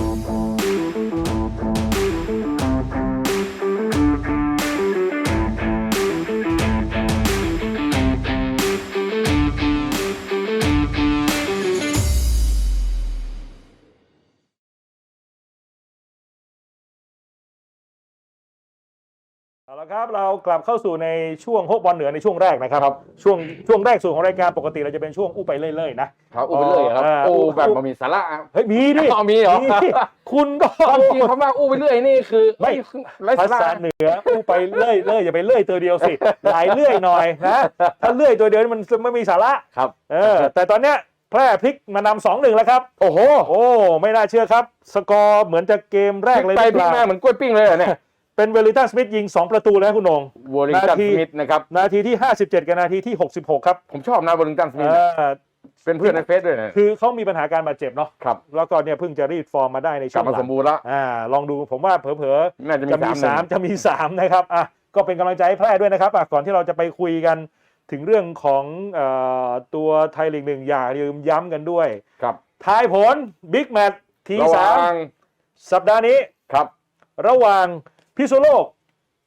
เอ ครับเรากลับเข้าสู่ในช่วงโฮกบอลเหนือในช่วงแรกนะครับช่วงช่วงแรกส่วนของรายการปกติเราจะเป็นช่วงอู้ไปเรื่อยๆนะครับอู้ไปเรื่อยครับอ่าอู้อู้แบบมันมีสาระอะเฮ้ยมีดิอ๋อมีเหรอคุณก็ความจริงคำว่าอู้ไปเรื่อยนี่คือไม่ไร้ภาสาระษาเหนืออู้ไปเรื่อยเรื่อยอย่าไปเรื่อยตัวเดียวสิหลายเรื่อยหน่อยนะถ้าเรื่อยตัวเดียวนี่มันไม่มีสาระครับเออแต่ตอนเนี้ยแพร่พลิกมานำสองหนึ่งแล้วครับ โอ้โหโอ้ไม่น่าเชื่อครับ สกอร์เหมือนจะเกมแรกเลยไปหรือพลิกเปมาล่าเหมือนกล้วยปิ้งเลยเหรอเนี่ย เป็นเวลิตันสมิธยิง 2 ประตูแล้วคุณโหนง วอริงตันนาที สมิธนะครับนาทีที่ 57 กับนาทีที่ 66 ครับผมชอบนะวอริงตันสมิธเออเป็นเพื่อนในเฟซด้วยนะคือเขามีปัญหาการบาดเจ็บเนาะครับแล้วก็เนี่ยเพิ่งจะรีดฟอร์มมาได้ในกช่ลัวบงมาหลัสงมบูรณ์แล้วอ่าลองดูผมว่าเผลอน่าจะๆมีจะมีสามหนึ่ง3จะมี3นะครับอะก็เป็นกำลังใจให้แพร่ด้วยนะครับอะก่อนที่เราจะไปคุยกันถึงเรื่องของเอ่อตัวไทยลีกหนึ่งอย่าลืมย้ำกันด้วยครับ ทายผลบิ๊กแมตช์ทีระหสาว่ามงสัปดาห์นี้ครับ ระหว่าง พิษณุโลก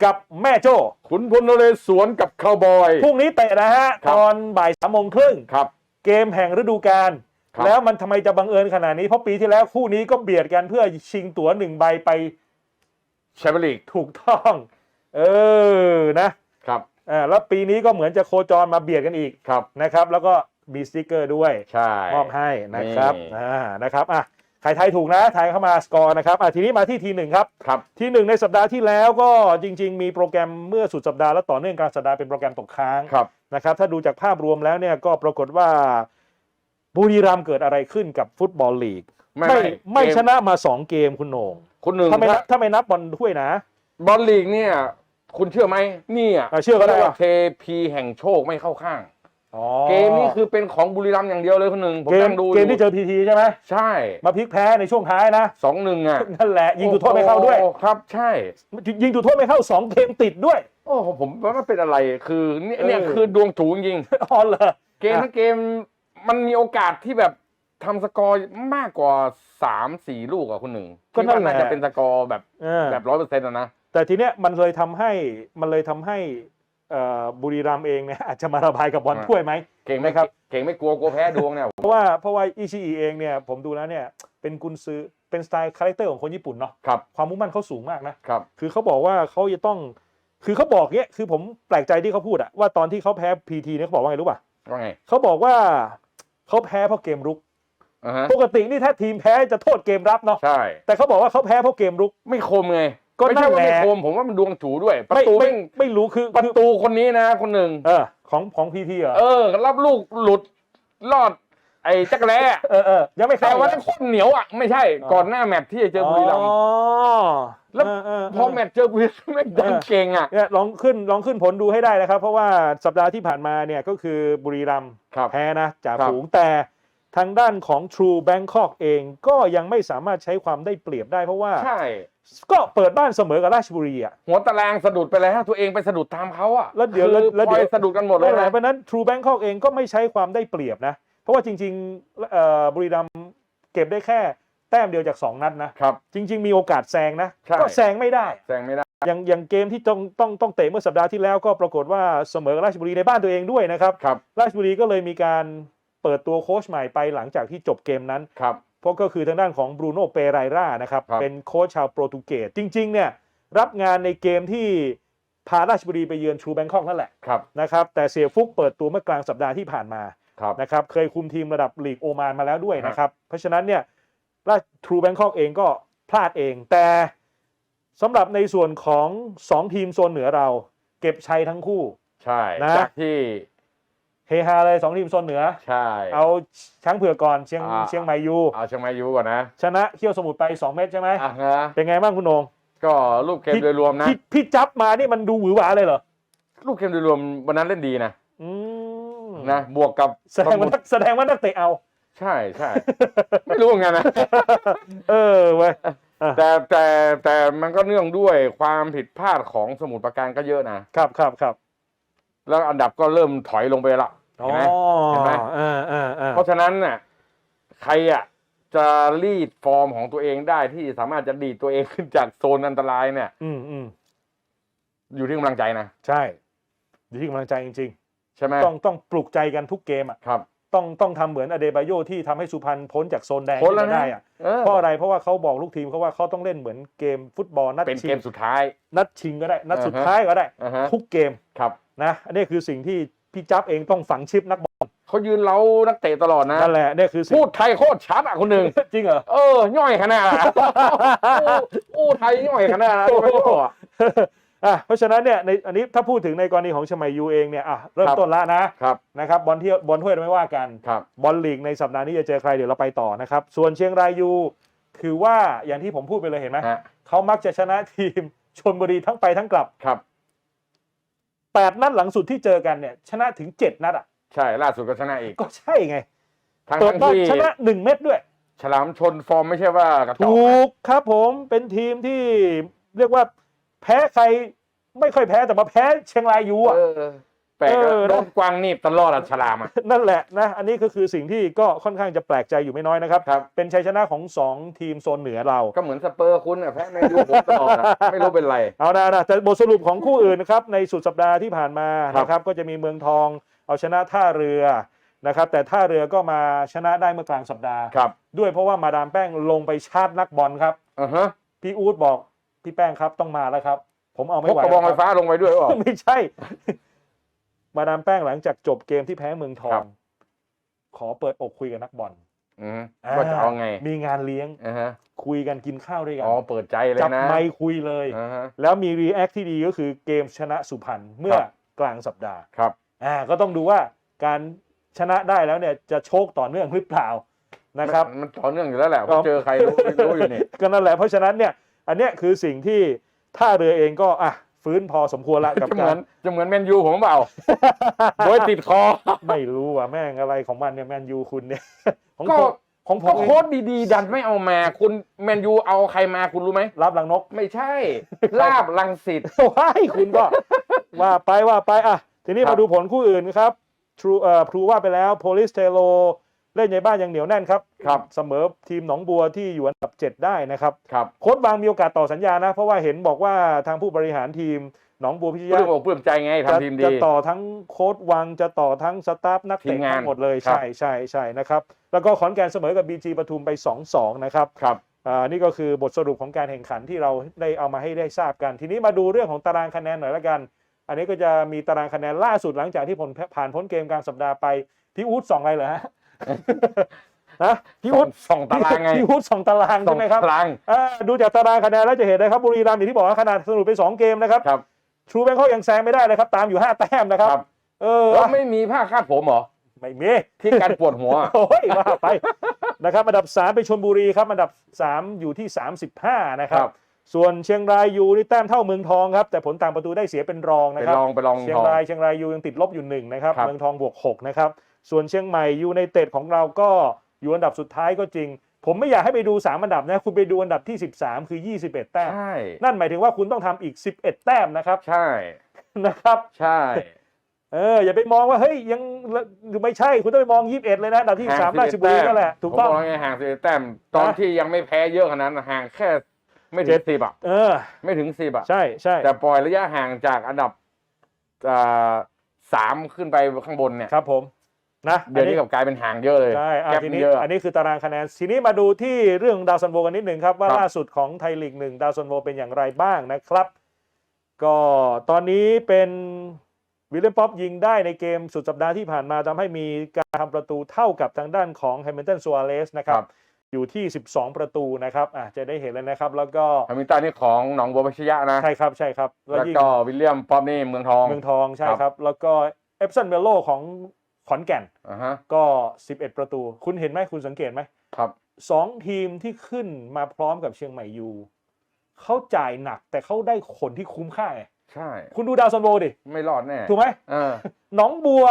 กับแม่โจ้ขุนพลนเรศวรกับคาวบอย พรุ่งนี้เตะนะฮะ ครับ ตอนบ่ายสามโมงครึ่งครับ เกมแห่งฤดูกาลครับ แล้วมันทำไมจะบังเอิญขนาดนี้ เพราะปีที่แล้วคู่นี้ก็เบียดกันเพื่อชิงตั๋วหนึ่งใบไปแชมเปี้ยนลีกถูกต้อง เออนะครับอ่าแล้วปีนี้ก็เหมือนจะโคจรมาเบียดกันอีกครับนะครับ แล้วก็มีสติกเกอร์ด้วย ใช่ มอบให้นะครับ นี่ อ่า นะครับ อะ ใครทายถูกนะทายเข้ามาสกอร์นะครับอะทีนี้มาที่ทีหนึ่งครับ ครับ ทีหนึ่งในสัปดาห์ที่แล้วก็จริง ๆ มีโปรแกรมเมื่อสุดสัปดาห์และต่อเนื่องกลารสัปดาห์เป็นโปรแกรมตกค้างครับ นะครับถ้าดูจากภาพรวมแล้วเนี่ยก็ปรากฏว่าบุรีรัมย์เกิดอะไรขึ้นกับฟุตบอลลีกไม่ไม่ไม่ไม่เกมชนะมาสองเกมคุณโหน่งคุณหนึ่งถ้าไม่นัถ้าบถ้าไม่นับบอลถ้วยนะ บอลลีกเนี่ย คุณเชื่อไหมนี่อะอะเชื่อก็ได้ รียว่าอะเทพีแห่งโชคไม่เข้าข้างอ๋อ เกมนี้คือเป็นของบุรีรัมย์อย่างเดียวเลยคุณหนึ่งผมเกมนั่งดูเกมที่เจอพีทีใช่ไหมใช่มาพลิกแพ้ในช่วงท้ายนะสองหนึ่งอะนั่นแหละยิงจุดโทษไม่เข้าด้วยโอ้ครับ ใช่ ยิงจุดโทษไม่เข้าสองเกมติดด้วย โอ้โหผมว่ามันเป็นอะไรคือเนี่ยเนี่ยเออคือดวงถูจริงอ๋อเหรอๆเกมทั้งเกมมันมีโอกาสที่แบบทำสกอร์มากกว่าสามสี่ลูกอะคุณหนึ่งก็นั่นแหละคิดว่าจะเป็นสกอร์แบบเออแบบร้อยเปอร์เซ็นต์นะแต่ทีเนี้ยมันเลยทำให้มันเลยทำให้ เอ่อบุรีรัมย์เองเนี่ยอาจจะมาระบายกับบอลอ่าถ้วยไหม เก่งไหมนะครับ เก่งไม่กลัวกลัวแพ้ดวงเนี่ย เพราะว่าเพราะว่าอิชิอิเองเนี่ยผมดูแล้วเนี่ยเป็นกุนซือเป็นสไตล์คาแรคเตอร์ของคนญี่ปุ่นเนาะครับ ความมุ่งมั่นเขาสูงมากนะครับ คือเขาบอกว่าเขาจะต้อง คือเขาบอกเนี้ยคือผมแปลกใจที่เขาพูดอะว่าตอนที่เขาแพ้พีทีเนี่ยเขาบอกว่าไงรู้ป่ะว่าไงเขาบอกว่าเขาแพ้เพราะเกมรุก อ่าฮะปกตินี่ถ้าทีมแพ้จะโทษเกมรับเนาะใช่ แต่เขาบอกว่าเขาแพ้เพราะเกมรุก ไม่คมไง ก็ไม่ใช่ว่านั่นแหละไม่คมผมว่ามันดวงถูด้วย ประไม่ตูไม่แม่งไม่รู้คือประคือตูคนนี้นะ คนหนึ่งเออของของพีทีเหรอเออรับลูกหลุดรอด ไอ้จักรแล้เออเออยังไม่แต่เข้าว่านั้นคนเหนียวอะไม่ใช่อ๋อ ก่อนหน้าแมตช์ที่จะเจอบุรีรัมย์ อ๋อแล้วเออเออพอแมตช์เจอบุรีรัมย์แม่งดันเก่งอะเนี่ยลองขึ้นลองขึ้นผลดูให้ได้นะครับ เพราะว่าสัปดาห์ที่ผ่านมาเนี่ยก็คือบุรีรัมย์ครับ แพ้นะจ่าครับ ฝูงแต่ ทางด้านของ True Bangkok เองก็ยังไม่สามารถใช้ความได้เปรียบได้เพราะว่า ใช่ ก็เปิดบ้านเสมอกับราชบุรีอะหัวตารางสะดุดไปแล้วตัวเองไปสะดุดตามเขาอะแล้วเดี๋ยวคือแล้วพลเดี๋อยยวสะดุดกันหมดเลยนั่นแหละนะเพราะฉะนั้น True Bangkok เองก็ไม่ใช้ความได้เปรียบนะ เพราะว่าจริงๆเอ่อบุรีรัมย์เก็บได้แค่แต้มเดียวจาก 2 นัดนะครับ จริง ๆ มีโอกาสแซงนะ ใช่ ก็แซงไม่ได้ แซงไม่ได้ อย่างอย่างเกมที่ต้องต้องต้องเตะเมื่อสัปดาห์ที่แล้วก็ปรากฏว่าเสมอกับราชบุรีในบ้านตัวเองด้วยนะครับ ครับ ราชบุรีก็เลยมีการ เปิดตัวโค้ชใหม่ไปหลังจากที่จบเกมนั้นครับเพราะก็คือทางด้านของบรูโน่เปไรรานะครับครับเป็นโค้ชชาวโปรตุเกสจริงๆเนี่ยรับงานในเกมที่พาราชบุรีไปเยือนทรูแบงคอกนั่นแหละครับนะครับแต่เสียฟุกเปิดตัวเมื่อกลางสัปดาห์ที่ผ่านมาครับนะครับเคยคุมทีมระดับลีกโอมานมาแล้วด้วยครับนะครับเพราะฉะนั้นเนี่ยราชทรูแบงคอกเองก็พลาดเอง แต่สำหรับในส่วนของ 2 ทีมโซนเหนือเรา เก็บชัยทั้งคู่ใช่นะจากที่ เฮฮาเลยสองทีมโซนเหนือ ใช่ เอาช้างเผือกก่อนเชียงอ่า เชียงใหม่ยูเอาเชียงใหม่ยูก่อนนะชนะเขี้ยวสมุทรไป 2 เม็ดใช่ไหมอะฮะเป็นไงบ้างคุณโหนงก็ลูกเกมโดยรวมนะ พี่พี่จับมานี่มันดูหวือหวาเลยเหรอลูกเกมโดยรวมวันนั้นเล่นดีนะอืมนะบวกกับแสดงว่านักแสดงว่านักเตะเอา ใช่ใช่ไม่รู้เหมือนกันนะ เออเว้ย แต่แต่แต่มันก็เนื่องด้วยความผิดพลาดของสมุทรปราการก็เยอะนะครับครับครับ แล้วอันดับก็เริ่มถอยลงไปละอ๋อเห็นไหมเห็นไหมอ่าอ่าอ่าเพราะฉะนั้นน่ะใครอะจะรีดฟอร์มของตัวเองได้ที่สามารถจะดีดตัวเองขึ้นจากโซนอันตรายเนี่ย อืมอืมอยู่ที่กำลังใจนะ ใช่ อยู่ที่กำลังใจจริงใช่ไหมๆต้องต้องปลุกใจกันทุกเกมอะครับ ต้องต้องทำเหมือนอเดบาโยที่ทำให้สุพรรณพ้นจากโซนแดงพ้นแล้วขึ้มานะ ได้อะเออเพราะอะไรเพราะว่าเขาบอกลูกทีมเขาว่าเขาต้องเล่นเหมือนเกมฟุตบอลนัดเป็นชิเกงมสุดท้าย นัดชิงก็ได้ นัดอ่าฮะสุดท้ายก็ได้ อ่าฮะทุกเกม ครับ นะอันนี้คือสิ่งที่พี่จับเองต้องฝังชิปนักบอลเขายืนเล้านักเตะตลอดนะนั่นแหละนี่คือสิ่งพูดไทยโคตรชัดอะคนหนึ่งจริงเหรอเออย่อยขนาดนั้นอู้อู้ไทยย่อยขนาดนั้นไม่รู้อะอะเพราะฉะนั้นเนี่ยในอันนี้ถ้าพูดถึงในกรณีของชมัยยูเองเนี่ยอะเริ่มครับต้นละนะครับนะครับบอลที่บอลถ้วยเราไม่ว่ากันครับบอลลีกในสัปดาห์นี้จะเจอใครเดี๋ยวเราไปต่อนะครับ ส่วนเชียงรายยูถือว่าอย่างที่ผมพูดไปเลยเห็นไหมฮะเขามักจะชนะทีมชนบุรีทั้งไปทั้งกลับครับ 8นัดหลังสุดที่เจอกันเนี่ย ชนะถึง7นัดอะ ใช่ล่าสุดก็ชนะอีก ก็ใช่ไงทั้งเปิดทั้งบ้านที่ชนะ1เม็ดด้วย ฉลามชนฟอร์มไม่ใช่ว่ากระจอกถูกครับผมเป็นทีมที่เรียกว่าแพ้ใครไม่ค่อยแพ้แต่มาแพ้เชียงรายยูอะ เออแป ลกเออะอนะ โดนกวางหนีบตลอดอะฉลามอะนั่นแหละนะอันนี้ก็คือสิ่งที่ก็ค่อนข้างจะแปลกใจอยู่ไม่น้อยนะครับ ครับ เป็นชัยชนะของ 2 ทีมโซนเหนือเรา ก็เหมือนสเปอร์คุณอะแพ้แมนยูผมตลอดอะไม่รู้เป็นไร เอานะนะแต่บทสรุปของคู่อื่นนะครับ ในสุดสัปดาห์ที่ผ่านมาครับ นะครับ ก็จะมีเมืองทองเอาชนะท่าเรือนะครับ แต่ท่าเรือก็มาชนะได้เมื่อกลางสัปดาห์ ครับด้วยเพราะว่ามาดามแป้งลงไปชาร์จนักบอลครับ อือฮะพี่อู๊ดบอกพี่แป้งครับต้องมาแล้วครับ ผมเอาพไม่กไหวกระบองไฟแล้วคฟ้าลงไปด้วยหรอรับ ไม่ใช่ มาดามแป้งหลังจากจบเกมที่แพ้เมืองทอครัง บ ขอเปิดอกคุยกับนักบอลอือว่าจะเอาไงมีงานเลี้ยงอ่าฮะคุยกันกินข้าวด้วยกัอ๋อเปิดใจเลยจับนะไมค์คุยเลย อ่าฮะ แล้วมีรีแอคที่ดีก็คือเกมชนะสุพรรณเมื่อครับ กลางสัปดาห์ครับ อ่าก็ต้องดูว่าการชนะได้แล้วเนี่ยจะโชคต่อเนื่องหรือเปล่านะครับ มันมันต่อเนื่องอยู่แล้วแหละครับเจอใครรู้ไม่รู้อยู่นี่ ก็นั่นแหละเพราะฉะนั้นเนี่ยอันเนี้ยคือสิ่งที่ท่าเรือเองก็อะ ฟื้นพอสมควรละกับจะเหกามือรนจะเหมือนแมนยูผมเปล่า โดยติดคอ ไม่รู้ว่าแม่งอะไรของมันเนี่ยแมนยูคุณเนี่ย ของก็ ผมของผก็มเองโค้ดดีๆ ดันไม่เอามา คุณแมนยูเอาใครมาคุณรู้ไหม รับลังนก ไม่ใช่ ลาบลังสิต ว้ายคุณก็ ว่าไปว่าไปอะ ทีนี้ครับ มาดูผลคู่อื่นครับทรูเอ่อพรูว่าไปแล้วโพลิสเทโล เล่นในบ้านยังเหนียวแน่นครับครับ เสมอทีมหนองบัวที่อยู่อันดับ 7 ได้นะครับครับโค้ชบางมีโอกาสต่อสัญญานะ เพราะว่าเห็นบอกว่าทางผู้บริหารทีมหนองบัวพิชเพื่ยะอบอกเพื่อมใจไงจะทำทีมดี จะต่อทั้งโค้ชวังจะต่อทั้งสตาฟนักทีเตะมงานทั้งหมดเลยครับ ใช่ใช่ใช่นะครับแล้วก็ขอนแก่นเสมอกับบีจีปทุมไป 2-2 นะครับ ครับ อ่านี่ก็คือบทสรุปของการแข่งขันที่เราได้เอามาให้ได้ทราบกัน ทีนี้มาดูเรื่องของตารางคะแนนหน่อยละกัน อันนี้ก็จะมีตารางคะแนนล่าสุดหลังจากที่ผลผ่านพ้นเกมกลางสัปดาห์ไปพี่อู๊ดส่องอะไรเหรอฮะ ฮะพี่อู๊ดส่องตารางไงพี่อู๊ดส่องตารางส่อใช่งไหมครับตารางอ่าดูจากตารางคะแนนแล้วจะเห็นนะครับบุรีรัมย์อย่างที่บอกว่าขนาดสนุกไปสองเกมนะครับครับทรูแบงคอกยังแซงไม่ได้เลยครับ ตามอยู่5แต้มนะครับครับ เออแล้วไม่มีผ้าคาดผมเหรอไม่มีที่การปวดหัวโอ้ยว่าไปนะครับอันดับ3เป็นชลบุรีครับอันดับ3อยู่ที่35นะครัครับบส่วนเชียงรายยูนี่แต้มเท่าเมืองทองครับแต่ผลต่างประตูได้เสียเป็นรองไปนะครับลองไปลองเชียทงองรายเชียงรายยูยังติดลบอยู่หนึ่งนะครับครับเมืองทองบวก6นะครับ ส่วนเชียงใหม่ยูในเต็ดของเราก็อยู่อันดับสุดท้ายก็จริง ผมไม่อยากให้ไปดู 3 อันดับนะ คุณไปดูอันดับที่ 13 คือ 21 แต้ม ใช่ นั่นหมายถึงว่าคุณต้องทำอีก 11 แต้มนะครับ ใช่ นะครับ ใช่ เออ อย่าไปมองว่า เฮ้ย ยังหรือไม่ใช่ คุณต้องไปมอง 21 เลยนะ อันดับที่ห่างสามราชบุรี11นั่นแหละ ถูกต้องผมบไงห่างสิบแต้ม ตอนนะที่ยังไม่แพ้เยอะขนาดนั้นห่างแค่ไม่ถึเจ็งดสิบอะเออ ไม่ถึงสิบอะ ใช่ใช่ แต่ปล่อยระยะห่างจากอันดับอ่าสามขึ้นไปข้างบนเนี่ย ครับผม นะเดี๋ยวนี้กลับกลายเป็นห่างเยอะเลยใช่อะแก๊ปทีนี้เยอะอันนี้คือตารางคะแนน ทีนี้มาดูที่เรื่องดาวซันโวกันนิดหนึ่งครับ ว่าครับล่าสุดของไทยลีกหนึ่งดาวซันโวเป็นอย่างไรบ้างนะครับ ก็ตอนนี้เป็นวิลเลียมป๊อปยิงได้ในเกมสุดสัปดาห์ที่ผ่านมาทำให้มีการทำประตูเท่ากับทางด้านของแฮมิลตันซัวเรสนะครับ อยู่ที่ 12 ประตูนะครับอะจะได้เห็นแล้วนะครับ แล้วก็แฮมิลตันนี่ของหนองบัวพิชยะนะ ใช่ครับใช่ครับ แล้วยิ่งก็วิลเลียมป๊อปนี่เมืองทองเมืองทองใช่ครับครับแล้วก็เอฟซันเมโลของ ขอนแก่นอ่าฮะก็ 11 ประตู คุณเห็นไหมคุณสังเกตไหมครับ สองทีมที่ขึ้นมาพร้อมกับเชียงใหม่ยูเขาจ่ายหนักแต่เขาได้ผลที่คุ้มค่าไงใช่ คุณดูดาวซันโวดิ ไม่รอดแน่ถูกไหมเออหนองบัว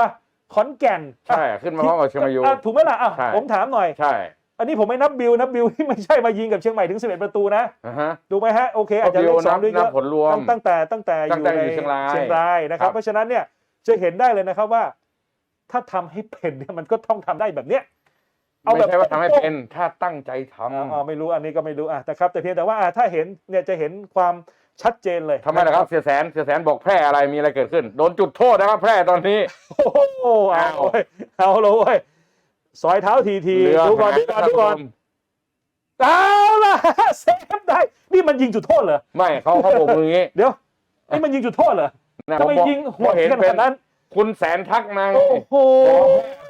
ขอนแก่นใช่ ขึ้นมาพร้อมกับเชียงใหม่ยู อะถูกไหมล่ะอะใช่ ผมถามหน่อย ใช่อันนี้ผมไม่นับบิวนับบิวที่ไม่ใช่มายิงกับเชียงใหม่ถึง 11 ประตูนะอ่าฮะถูกไหมฮะโอเคอาจจะก็เลบิวขสองนับด้วยเยนับอะ ผลรวม ตั้งตั้งแต่ตั้งแต่อตั้งยู่แต่ในอยู่เชียงรายเชียงรายนะครับครับเพราะฉะนั้นเนี่ยจะเห็นได้เลยนะครับว่า ถ้าทำให้เป็นเนี่ยมันก็ต้องทำได้แบบเนี้ยเอาไม่แบบใช่ว่าทำให้เป็นถ้าตั้งใจทอ่าอ่าไม่รู้อันนี้ก็ไม่รู้อะแต่ครับ แต่เพียงแต่ว่าอะถ้าเห็นเนี่ยจะเห็นความชัดเจนเลยำทำไมล่ะครับเสียแสนเสียแสนบอกแพร่อะไรมีอะไรเกิดขึ้น โดนจุดโทษนะครับ แพร่ตอนนี้ โอ้โหเอาเว้ยเอาเลยเว้ยซอยเท้าทีทีเรือดูก่อนหาดูก่อนยดูก่อนท่าผู้ชมเอาล่ะเซฟได้ นี่มันยิงจุดโทษเหรอไม่เขาเขาบอกมืออย่างนี้เดี๋ยวนี่มันยิงจุดโทษเหรอนะทำไมผมบอกยิงโหพอดเห็นขเป็นาดนนั้น คุณแสนทักนางโอ้โห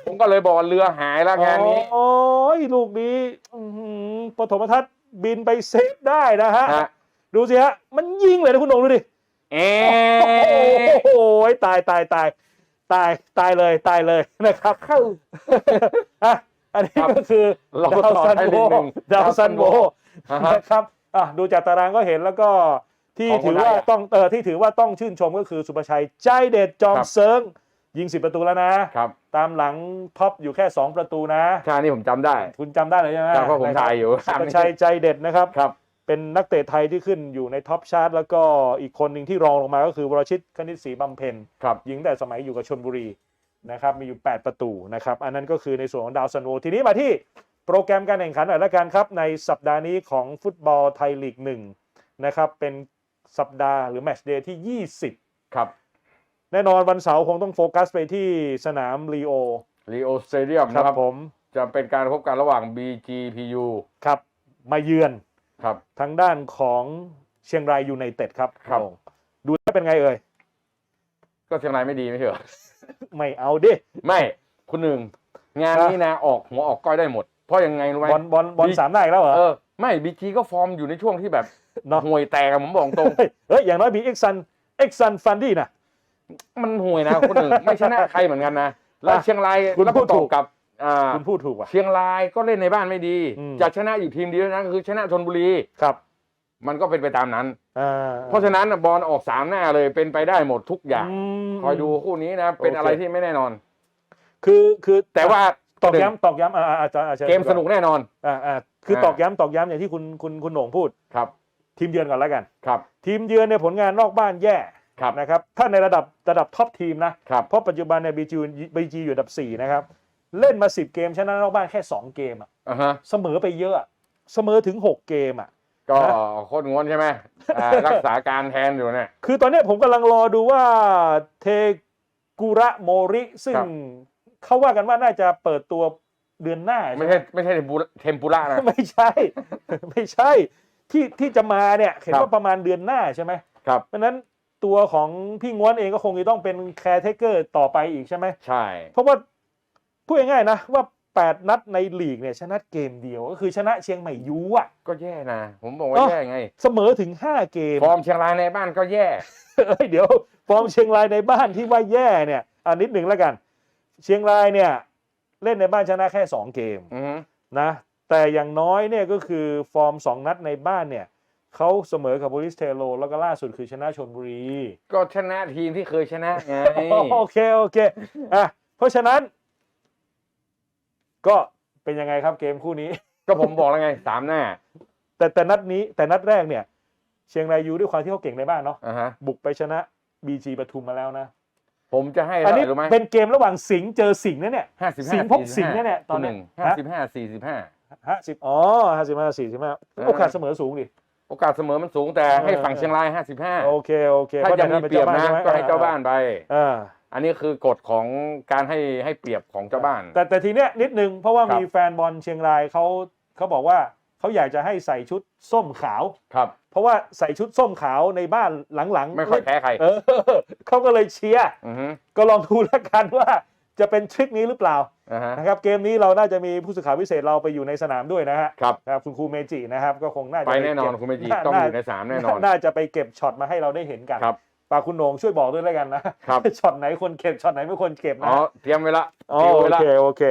ผมก็เลยบอกว่าเรือหายแล้วงานนี้ โอ้ยลูกนี้อื้อหือปฐมทัศน์บินไปเซฟได้นะฮะฮะดูสิฮะ มันยิงเลยนะคุณหนงดูดิเอ๊โอ้โหตายตายตายตายตายเลยตายเลยนะครับเข้าอะอันนี้ก็คือเราดาวต่อซันให้โวนิดนึงดาวซันโวอ่าฮะนะครับอะดูจากตารางก็เห็นแล้วก็ ที่ของคนถือว่าไทยอะต้องเออที่ถือว่าต้องชื่นชมก็คือสุภชัยใจเด็ดจอมครับ เซิงยิงสิบประตูแล้วนะ ครับตามหลังท็อปอยู่แค่ 2 ประตูนะ ชานี่ผมจำได้คุณจำได้เลยใช่ไหมเพราะผมถ่ายอยู่สุภชัยใจเด็ดนะครับ ครับ เป็นนักเตะไทยที่ขึ้นอยู่ในท็อปชาร์ตแล้วก็อีกคนหนึ่งที่รองลงมาก็คือวรชิตคณิตศรีบำเพ็ญครับ ยิงแต่สมัยอยู่กับชนบุรีนะครับมีอยู่ 8 ประตูนะครับ อันนั้นก็คือในส่วนของดาวซันโวทีนี้มาที่โปรแกรมการแข่งขันหน่อยละกันครับ ในสัปดาห์นี้ของฟุตบอลไทยลีกหนึ่งนะครับเป็น สัปดาห์หรือแมตช์เดย์ที่ 20 ครับ แน่นอนวันเสาร์คงต้องโฟกัสไปที่สนามลีโอลีโอสเตเดียมครันะครับผมจะเป็นการพบกันระหว่าง BGPU ครับ มาเยือนครับทางด้านของเชียงรายยูไนเต็ดครับครับโอ่งดูแล้วเป็นไงเอ่ย ก็เชียงรายไม่ดีไม่ใช่เหรอ ไม่เอาดิ ไม่ คุณหนึ่ง งานนี้นะออกหัวออกก้อยได้หมด เพราะยังไงรู้ไหมบอลบอลบอลบีสามหน้าอีกแล้วเหรอเออ ไม่บีจีก็ฟอร์มอยู่ในช่วงที่แบบเนาะห่วยแตกอะผมบอกตรง เฮ้ยเฮ้ยอย่างน้อยมีเอ็กซันเอ็กซันฟันดี้นะ มันห่วยนะคุณหนึ่งไม่ชนะใครเหมือนกันนะแล้วอะเชียงรายคุณแล้วพูก็ดตถูบกกับอ่าคุณพูดถูกว่ะ เชียงรายก็เล่นในบ้านไม่ดี อืม จะชนะอยู่ทีมเดียวนะคือชนะชนบุรี ครับมันก็เป็นไปตามนั้น อ่าเพราะฉะนั้นน่ะบอลออกสามหน้าเลยเป็นไปได้หมดทุกอย่าง ม คอยดูคู่นี้นะ เป็นโอเค อะไรที่ไม่แน่นอน คือคือแต่ว่าตอกย้ำตอกย้ำอ่าอ่าอาจารย์อาจารย์เกมสนุกแน่นอน อ่าอ่า คืออ่าตอกย้ำตอกย้ำอย่างที่คุณคุณคุณโหน่งพูด ครับ ทีมเยือนก่อนแล้วกัน ครับ ทีมเยือนเนี่ยผลงานนอกบ้านแย่ครับนะครับถ้าในระดับระดับท็อปทีมนะครับเพราะปัจจุบันเนี่ยบีจีบีจีอยู่อันดับ 4 นะครับ เล่นมา 10 เกมชนะนอกบ้านแค่ 2 เกมอะอ่าฮะเสมอไปเยอะอะเสมอถึง 6 เกมอะก็นะโคตรงวนใช่ไหมอ่ารักษาการแทนอยู่เนี่ยคือตอนเนี้ยผมกำลังรอดูว่าเทกุระโมริ ซึ่งครับเขาว่ากันว่าน่าจะเปิดตัว เดือนหน้าไม่ใช่ไม่ใช่เทมปุระเทมปุระนะ ไม่ใช่ ไม่ใช่ที่ที่จะมาเนี่ยเห็นครับว่าประมาณเดือนหน้าใช่ไหมครับเพราะฉะนั้นตัวของพี่ง้วนเองก็คงจะต้องเป็นแคร์เทเกอร์ต่อไปอีกใช่ไหมใช่ เพราะว่าพูดง่ายๆนะว่า8นัดในลีกเนี่ยชนะเกมเดียวก็คือชนะเชียงใหม่ยูอะก็แย่นะ ผมบอกว่าเอ้าแย่ไง เสมอถึง5เกม ฟอร์มเชียงรายในบ้านก็แย่เอ้ยเดี๋ยว ฟอร์มเชียงรายในบ้านที่ว่าแย่เนี่ยอ่านิดหนึ่งแล้วกัน เชียงรายเนี่ย เล่นในบ้านชนะแค่ 2 เกมอือฮึนะแต่อย่างน้อยเนี่ยก็คือฟอร์ม 2 นัดในบ้านเนี่ยเขาเสมอกับโบริสเทโล แล้วก็ล่าสุดคือชนะชนบุรี ก็ชนะทีมที่เคยชนะไง โอเค โอเคอะเพราะฉะนั้น ก็เป็นยังไงครับเกมคู่นี้ ก็ผมบอกแล้วไงสามหน้าแต่แต่นัดนี้แต่นัดแรกเนี่ย เชียงรายยูด้วยความที่เขาเก่งในบ้านเนาะอ่าฮะบุกไปชนะบีจีปทุมมาแล้วนะ ผมจะให้อันเท่าไหนี้ร่รู้ไหมเป็นเกมระหว่างสิงห์เจอสิงห์นะเนี่ย ห้าสิบสิห้างห์พบสิงห์เนี่ยตอนหเนี้นึ่ยงห้าฮะ สิบห้าสี่สิบห้าห้าสิบอ๋อห้าสิบห้าสี่สิบห้าเออโอกาสเสมอสูงดิ โอกาสเสมอมันสูงแต่ให้ฝั่งเออเชียงรายห้าสิบห้าโอเคโอเคถ้ายังพะมีเปรียบนะใช่ไหมก็ให้เจ้าบ้านไป อ่า อันนี้คือกฎของการให้ให้เปรียบของเจ้าบ้าน แต่แต่ทีเนี้ยนิดนึงเพราะว่าครับ มีแฟนบอลเชียงรายเขาเขาบอกว่า เขาอยากจะให้ใส่ชุดส้มขาว ครับ เพราะว่าใส่ชุดส้มขาวในบ้านหลังๆไม่ค่อยแพ้ใคร เออเขาก็เลยเชียร์อือฮึก็ลองดูแล้วกันว่าจะเป็นทริคนี้หรือเปล่าอ่าฮะนะครับเกมนี้เราน่าจะมีผู้สื่อข่าวพิเศษเราไปอยู่ในสนามด้วยนะฮะครับนะครับคุณครูเมจินะครับก็คงน่าจะไปแน่นอนเก็บคุณเมจิน่าต้องน่าอยู่ในสามแน่นอน น่าจะไปเก็บช็อตมาให้เราได้เห็นกันครับปากคุณโหนงช่วยบอกด้วยแล้วกันนะครับ ช็อตไหนควรเก็บช็อตไหนไม่ควรเก็บอ๋นะอเตรียมไว้ละอ๋อติวโอไว้ละ เคโอเค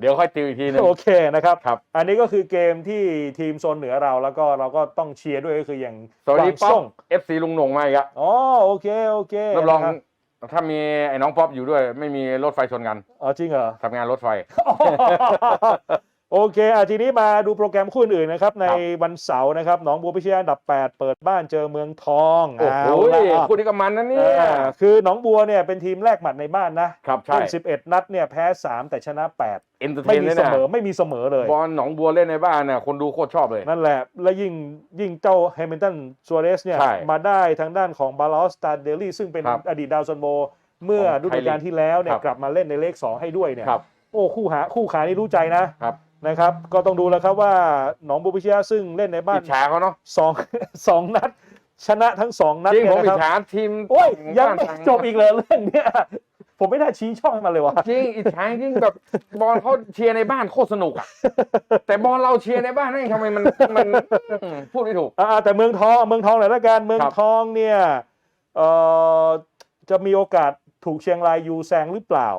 เดี๋ยวค่อยติวอีกทีหนึง โอเคนะครับ ครับ อันนี้ก็คือเกมที่ทีมโซนเหนือเราแล้วก็เราก็ต้องเชียร์ด้วยก็คืออย่างสวัสดีกวางป๊อส่ปงเอฟซีลุงหนงมาอีกอะอ๋อโอเคโอเครับรองนะคบถ้ามีไอ้น้องป๊อปอยู่ด้วย ไม่มีรถไฟชนกัน อ๋อจริงเหรอทำงานรถไฟ โอเคอะทีนี้มาดูโปรแกรมคู่อื่นๆนะครับ ในครับวันเสาร์นะครับหนองบัวพิชยาอันดับ 8 เปิดบ้านเจอเมืองทองโอ้โหเาละอะคู่นี้ก็มันนะเนี่ยอ่าคือหนองบัวเนี่ยเป็นทีมแรกหมัดในบ้านนะครับใช่เล่น11นัดเนี่ยแพ้ 3 แต่ชนะเอนเตอร์8เทไม่นมีเลยเสเนี่ยมอไม่มีเสมอเลยบอลหนองบัวเล่นในบ้านเนี่ยคนดูโคตรชอบเลย นั่นแหละ และยิ่งยิ่งเจ้าแฮมิลตันซัวเรสเนี่ยใช่มาได้ทางด้านของบาลอสตาเดลี่ซึ่งเป็นครับอดีตดาวซันโบเมื่อของฤดูกาลที่แล้วเนี่คยรับกลับมาเล่นในเลข2ให้ด้วยเนี่ยครับโอ้คู่หาคู่ขานี่รู้ใจนะครับ นะครับ ก็ต้องดูแล้วครับว่าหนองบัวพิชยาซึ่งเล่นในบ้าอินจฉาเขาเนาะสองสองนัด ชนะทั้งสองนัดจริงเนี่ผยมอินะจครับฉาทีมโอ้ยยังบ้านไม่ทางจบอีกเลยเรื่องเนี้ยผมไม่น่าชี้ช่องให้มันเลยวะ จริงอิจฉาจริงแบบบอลเขาเชียร์ในบ้านโคตรสนุกอะแต่บอลเราเชียร์ในบ้านนี่ทำไมมันมันอืมพูดไม่ถูก อ่าแต่เมืองทองเมืองทองหน่อยละกันเมืองครับทองเนี่ยเอ่อจะมีโอกาสถูกเชียงรายยูแซงหรือเปล่า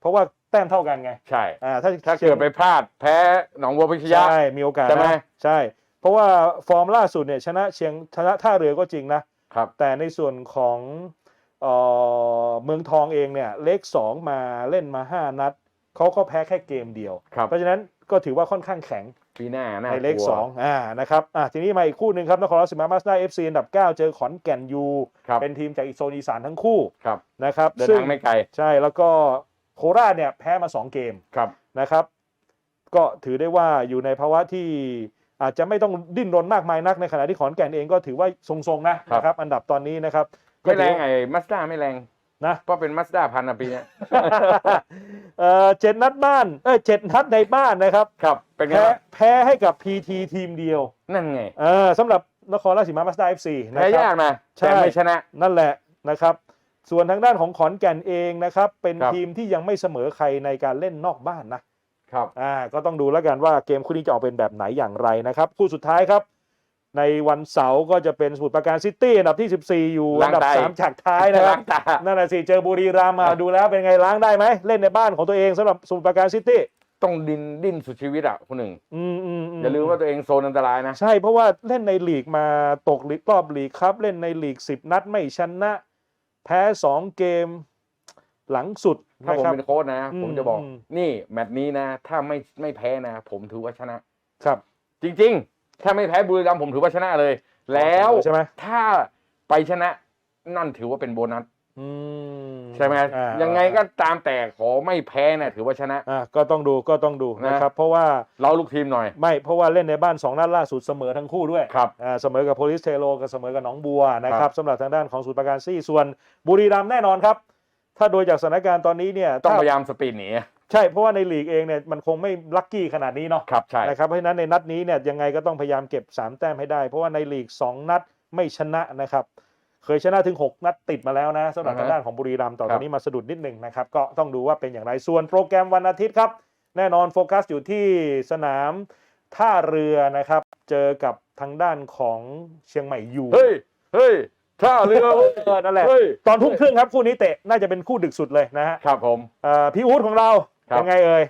เพราะว่า แต้มเท่ากันไงใช่ อ่าถ้าถ้าเกิดไปพลาดแพ้หนองบัวพิชยาใช่มีโอกาสใช่ไหมนะใช่ เพราะว่าฟอร์มล่าสุดเนี่ยชนะเชียงชนะท่าเรือก็จริงนะครับ แต่ในส่วนของเอ่อเมืองทองเองเนี่ยเลขสองมาเล่นมาห้านัดเขาก็แพ้แค่เกมเดียว ครับ เพราะฉะนั้นก็ถือว่าค่อนข้างแข็งปีหน้าน่าในเลขกลัวสองอ่านะครับอ่าทีนี้มาอีกคู่หนึ่งครับนครราชสีมามาสด้าเอฟซีอันดับ 9 เจอขอนแก่นยูครับเป็นทีมจากอีโซนอีสานทั้งคู่ครับนะครับเดินซึ่งทางไม่ไกล ใช่แล้วก็ โคราชเนี่ยแพ้มา 2 เกมครับนะครับ ก็ถือได้ว่าอยู่ในภาวะที่อาจจะไม่ต้องดิ้นรนมากมายนักในขณะที่ขอนแก่นเองก็ถือว่าทรงๆนะครับ นะครับ อันดับตอนนี้นะครับก็ไม่แรถืงอไอ้มัสด้าไม่แรงนะเพราะเป็นมัสด้าพันอะปีเนี้ยเอ่อเจ็ดนัดบ้านเอ้ยเจ็ดนัดในบ้านนะครับครับเป็นไงแพ้บ้างแพ้ให้กับ PT ทีมเดียว นั่นไงเออสำหรับนครราชสีมามาสด้าเอฟซีนะแพ้ครัยาบกนะใช่แต่ไม่ชนะ นั่นแหละนะครับ ส่วนทางด้านของขอนแก่นเองนะครับ เป็นครับ ทีมที่ยังไม่เสมอใครในการเล่นนอกบ้านนะครับ อ่าก็ต้องดูแล้วกันว่าเกมคู่นี้จะออกเป็นแบบไหนอย่างไรนะครับคู่สุดท้ายครับ ในวันเสาร์ก็จะเป็นสมุทรปราการซิตี้อันดับที่ 14 อยู่อันดับล้างไต3จากท้ายนะครับล้างตา นั่นแหละสิเจอบุรีรัมย์มาดูแล้วเป็นไงล้างได้ไหมเล่นในบ้านของตัวเองสำหรับสมุทรปราการซิตี้ต้องดินดิ้นสุดชีวิตอะคุณหนึ่ง อืมอืมอย่าลืมว่าตัวเองโซนอันตรายนะ ใช่เพราะว่าเล่นในลีกมาตกลีกรอบลีกครับ เล่นในลีก 10 นัดไม่ชนะ แพ้ 2 เกมหลังสุดถ้าผมนะครับเป็นโค้ชนะอืมผมจะบอกอืมนี่แมตช์นี้นะ ถ้าไม่ไม่แพ้นะ ผมถือว่าชนะ ครับ จริง ๆ ถ้าไม่แพ้บุรีรัมย์ผมถือว่าชนะเลย แล้วใช่ไหมถ้าไปชนะนั่นถือว่าเป็นโบนัสอืม ใช่ไหมอ่ายังไงก็ตามแต่ขอไม่แพ้นะถือว่าชนะ อ่าก็ต้องดูก็ต้องดูนะ นะครับ เพราะว่าเราลูกทีมหน่อย ไม่เพราะว่าเล่นในบ้าน2นัดล่าสุดเสมอทั้งคู่ด้วยครับ อ่าเสมอกับโพลิสเทโลกับเสมอกับหนองบัวนะคครัรับบ สำหรับทางด้านของสูตรประการซี่ส่วนบุรีรัมย์แน่นอนครับ ถ้าโดยจากสถานการณ์ตอนนี้เนี่ยต้องถ้พยายามสปีดหนีใช่เพราะว่าในลีกเองเนี่ยมันคงไม่ลัคกี้ขนาดนี้เนาะ ครับใช่ นะครับเพราะฉะนั้นในนัดนี้เนี่ยยังไงก็ต้องพยายามเก็บ 3 แต้มให้ได้ เพราะว่าในลีก 2 นัดไม่ชนะนะครับ เคยชนะถึง 6 นัดติดมาแล้วนะสำหรับอ่าฮะทางด้านของบุรีรัมย์ต่อคตรัอบนนี้มาสะดุดนิดหนึ่งนะครับ ก็ต้องดูว่าเป็นอย่างไรส่วนโปรแกรมวันอาทิตย์ครับ แน่นอนโฟกัสอยู่ที่สนามท่าเรือนะครับ เจอกับทางด้านของเชียงใหม่ยูเฮ้ยเฮ้ยท่าเรือเออนั่นแหละ เฮ้ยตอนทุ่มครึ่งครับคู่นี้เตะน่าจะเป็นคู่ดึกสุดเลยนะฮะครับผม เอ่อพี่อู๊ดของเราครับ เป็นไงเอ่ย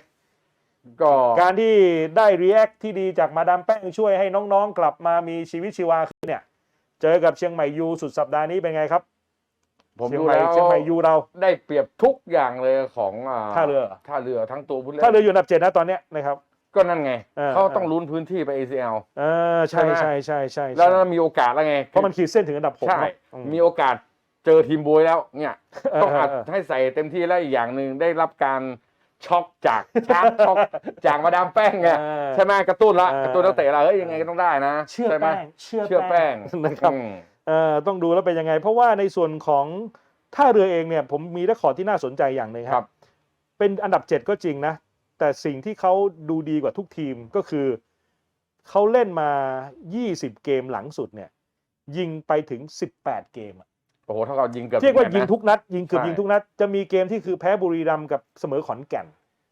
ก็การที่ได้รีแอคที่ดีจากมาดามแป้งช่วยให้น้องๆ กลับมามีชีวิตชีวาขึ้นเนี่ย เจอกับเชียงใหม่ยูสุดสัปดาห์นี้เป็นไงครับผมเชียงดูใหม่แล้วเชียงใหม่ยูเรา ได้เปรียบทุกอย่างเลยของอ่ท่าเรือ ท่าเรือทั้งตัวผู้เล่นถ้าเรืออยู่อันดับเจ็ดนะตอนเนี้ยนะครับ ก็นั่นไง เออ เขาต้องลุ้นพื้นที่ไป ACL เออใช่ใช่ไหมใช่ใช่ใช่แล้วใช่เรามีโอกาสแล้วไงเพราะมันขีดเส้นถึงอันดับหกใช่ เนอะอืมมีโอกาสเจอทีมบวยแล้วเนี่ยเออต้องอัดเออให้ใส่เต็มที่แล้วอีกอย่างหนึ่งได้รับการ ช็อกจากชาร์จช็อกจากมาดามแป้งไงเออใช่ไหมกระตุ้นละเออกระตุ้นนักเตะละเฮ้ยยังไงก็ต้องได้นะเชื่อใช่ไหมแป้งเชื่อเชื่อแป้งนะครับอืมเอ่อต้องดูแล้วเป็นยังไง เพราะว่าในส่วนของท่าเรือเองเนี่ยผมมีเรคคอร์ดที่น่าสนใจอย่างหนึ่งคครัรับบเป็นอันดับ 7 ก็จริงนะ แต่สิ่งที่เขาดูดีกว่าทุกทีมก็คือ เขาเล่นมา 20 เกมหลังสุดเนี่ย ยิงไปถึง 18 เกมอะ โอ้โหเท่ากับยิงเกือบเรียกว่าแมตช์ยิงนะทุกนัด ยิงเกือบใช่ยิงทุกนัด จะมีเกมที่คือแพ้บุรีรัมย์กับเสมอขอนแก่น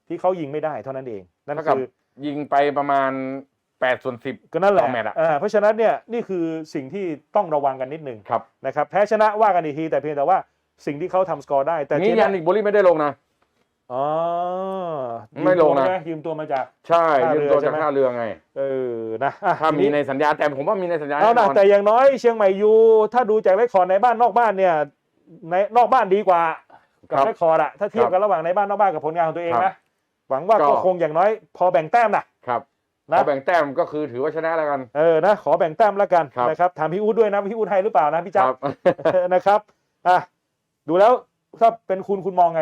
ที่เขายิงไม่ได้เท่านั้นเองนั่นเท่ากับคือยิงไปประมาณ8ส่วน10ก็นั่นแหละต่อแมตช์อะอ่าเพราะฉะนั้นเนี่ยนี่คือสิ่งที่ต้องระวังกันนิดหนึ่งครับนะครับแพ้ชนะว่ากันอีกทีแต่เพียงแต่ว่าสิ่งที่เขาทำสกอร์ได้ แต่นี่ที่ยันอีกโบลี่ไม่ได้ลงนะ อ๋อไม่ลงนะยืตัวายืมตัวมาจาก ใช่ท่ายืเรืมอตัวใช่จากไหม ท่าเรือไง เออนะอะถ้าทีมีนี้ในสัญญาแต่ผมว่ามีในสัญญาเอาแน่นะนอนแต่อย่างน้อยเชียงใหม่ยูถ้าดูจากเรคคอร์ดในบ้านนอกบ้านเนี่ยในนอกบ้านดีกว่ากับครับ เรคคอร์ดอะถ้าเทียบกันระหว่างในบ้านนอกบ้านกับผลงานของตัวเองครันะบหวังว่าก็ ก็คงอย่างน้อย พอแบ่งแต้มนะครับนะถ้าแบ่งแต้มก็คือถือว่าชนะแล้วกัน เออนะขอแบ่งแต้มแล้วกันครับ นะครับถามพี่อู๊ดด้วยนะพี่อู๊ดให้หรือเปล่านะพี่คจ๊ารับ นะครับอะดูแล้วถ้าเป็นคุณคุณมองไง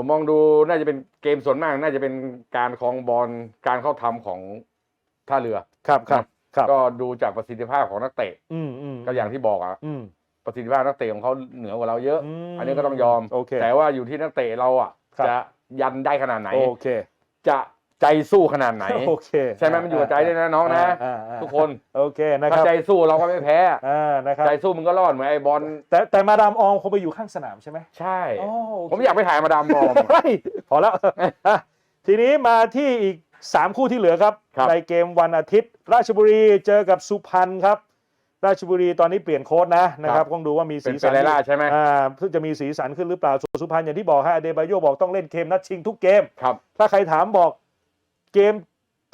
ผมมองดูน่าจะเป็นเกมส่วนมาก น่าจะเป็นการครองบอลการเข้าทำของท่าเรือครับครับครับก็ดูจากประสิทธิภาพของนักเตะอืมอืมก็อย่างที่บอกอะอืมประสิทธิภาพนักเตะของเขาเหนือกว่าเราเยอะมอันนี้ก็ต้องยอมโอเคแต่ว่าอยู่ที่นักเตะเราอะครับจะยันได้ขนาดไหนโอเคจะ ใจสู้ขนาดไหน โอเคใช่ไหมมันอยู่กับใจด้วยนะน้องนะาอ่าทุกคนโอเคนะคถ้ารับใจสู้เราก็ไม่แพ้ อ่านะครับใจสู้มึงก็รอดเหมือนไอ้บอลแต่แต่มาดามอองคงไปอยู่ข้างสนามใช่ไหมใช่อ๋อโเคผมอยากไปถ่ายมาดามบอม เฮ้ยพอแล้วอะทีนี้มาที่อีก 3 คู่ที่เหลือครับ ครับ ในเกมวันอาทิตย์ ราชบุรีเจอกับสุพรรณครับ ราชบุรีตอนนี้เปลี่ยนโค้ดนะนะครับต้องดูว่ามีเป็นสีเปสันเรล่าใช่ไหมอ่าเพิ่งจะมีสีสันขึ้นหรือเปล่าส่วนสุพรรณอย่างที่บอกฮะเดบาโยบอกต้องเล่นเกมนัดชิงทุกเกม ครับ ถ้าใครถามบอก เกม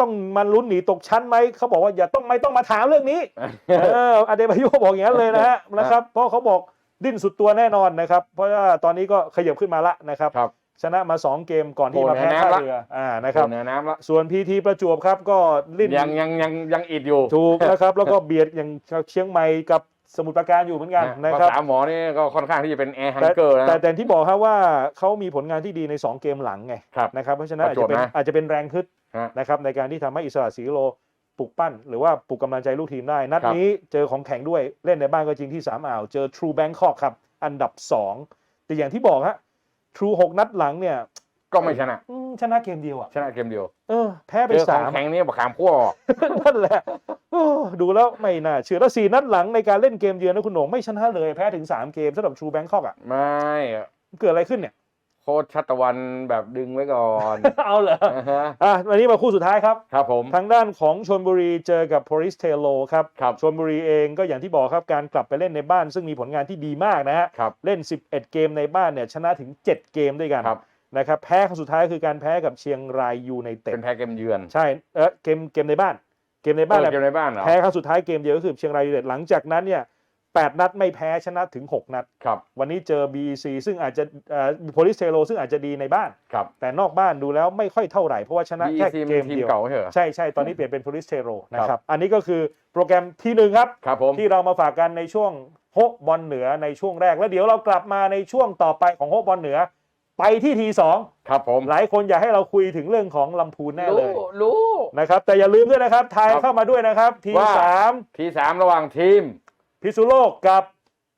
ต้องมันลุ้นหนีตกชั้นไหมเขาบอกว่าอย่าต้องไม่ต้องมาถามเรื่องนี้ เอออเดบาโยบอกอย่างนั้นเลยนะฮะนะครับ เพราะเขาบอกดิ้นสุดตัวแน่นอนนะครับ เพราะว่าตอนนี้ก็ขยับขึ้นมาละนะครับ ครับ ชนะมา 2 เกมก่อนที่โอ้มาแพ้แน่ท่าๆละเรืออ่านะครับ เหนือน้ำละส่วนพีทีประจวบครับก็ลิ้นยังยังยังยังอิดอยู่ถูกนะครับ แล้วก็เบียดอย่างเชียงใหม่กับสมุทรปราการอยู่เหมือนกันนะภาครับษาหมอนี่ก็ค่อนข้างที่จะเป็นแอร์ฮังแต่เกอร์นะ แต่แต่ที่บอกครับว่าเขามีผลงานที่ดีใน 2 เกมหลังไงครับนะครับเพราะฉะนั้นปอาจระจวจะบเป็นนะ อาจจะเป็นแรงฮึด ฮะ นะครับในการที่ทำให้อิสระศรีโลปลุกปั้น หรือว่าปลุกกำลังใจลูกทีมได้ นัดครับ นี้เจอของแข็งด้วยเล่นในบ้านก็จริงที่สามอ่าว เจอ True Bangkok ครับ อันดับ 2 แต่อย่างที่บอกฮะ True 6นัดหลังเนี่ยก็ไม่ชนะ อืมชนะเกมเดียวอะชนะเกมเดียวเออแพ้ไปเจอขอสางม แข็งนี่บักขามขั้วออก นั่นแหละโอ้ดูแล้วไม่น่าเชื่อแล้วสี่นัดหลังในการเล่นเกมเยือนนะคุณโหน่งไม่ชนะเลยแพ้ถึง 3 เกมสำหรับ True Bangkok อะไม่ เกิดอะไรขึ้นเนี่ย โค้ชชัตวันแบบดึงไว้ก่อน เอาเหรออ่าฮะอะวันนี้มาคู่สุดท้ายครับ ครับผม ทางด้านของชนบุรีเจอกับโพลิสเทโลครับครับชนบุรีเองก็อย่างที่บอกครับการกลับไปเล่นในบ้านซึ่งมีผลงานที่ดีมากนะฮะครับเล่น 11 เกมในบ้านเนี่ยชนะถึง 7 เกมด้วยกันครับนะครับแพ้ครั้งสุดท้ายคือการแพ้กับเชียงรายยูไนเต็ดเป็นแพ้เกมเยือน ใช่เออเกมเกมในบ้าน เกมในบ้านเออแหละเกมในบ้านเหรอแพ้ครั้งสุดท้ายเกมเดียวก็คือเชียงรายยูไนเต็ดหลังจากนั้นเนี่ย แปดนัดไม่แพ้ชนะถึง 6 นัด ครับ วันนี้เจอ BC ซึ่งอาจจะโพลิสเทโลซึ่งอาจจะดีในบ้าน ครับ แต่นอกบ้านดูแล้วไม่ค่อยเท่าไหร่ เพราะว่าชนะบีแค่ซีเกมทีมเดียวเก่าไม่ใช่เหรอใช่ใช่ตอนนี้เปลี่ยนเป็น police t e r o นะคครัรับบอันนี้ก็คือโปรแกรมที่หนึ่งครับครับผมที่เรามาฝากกันในช่วงโฮกบอลเหนือในช่วงแรก แล้วเดี๋ยวเรากลับมาในช่วงต่อไปของโฮกบอลเหนือ ไปที่ทีสองครับผม หลายคนอยากให้เราคุยถึงเรื่องของลำพูนแน่เลยรู้นะครับ แต่อย่าลืมด้วยนะครับทายครับเข้ามาด้วยนะครับ ทีว่าสามทีสามระหว่างทีม พิษุโลกกับ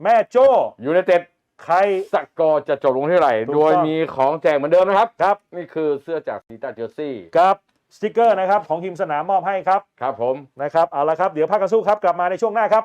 แม่โจ้ยูไนเต็ดใคร สกอร์จะจบลงที่ไหร่ ถูกโดยต้องมีของแจกเหมือนเดิมนะครับ ครับนี่คือเสื้อจากซีตาเจอร์ซี่กับสติกเกอร์นะครับของทีมสนามมอบให้ครับครับผม นะครับเอาละครับเดี๋ยวพักกันสู้ครับกลับมาในช่วงหน้าครับ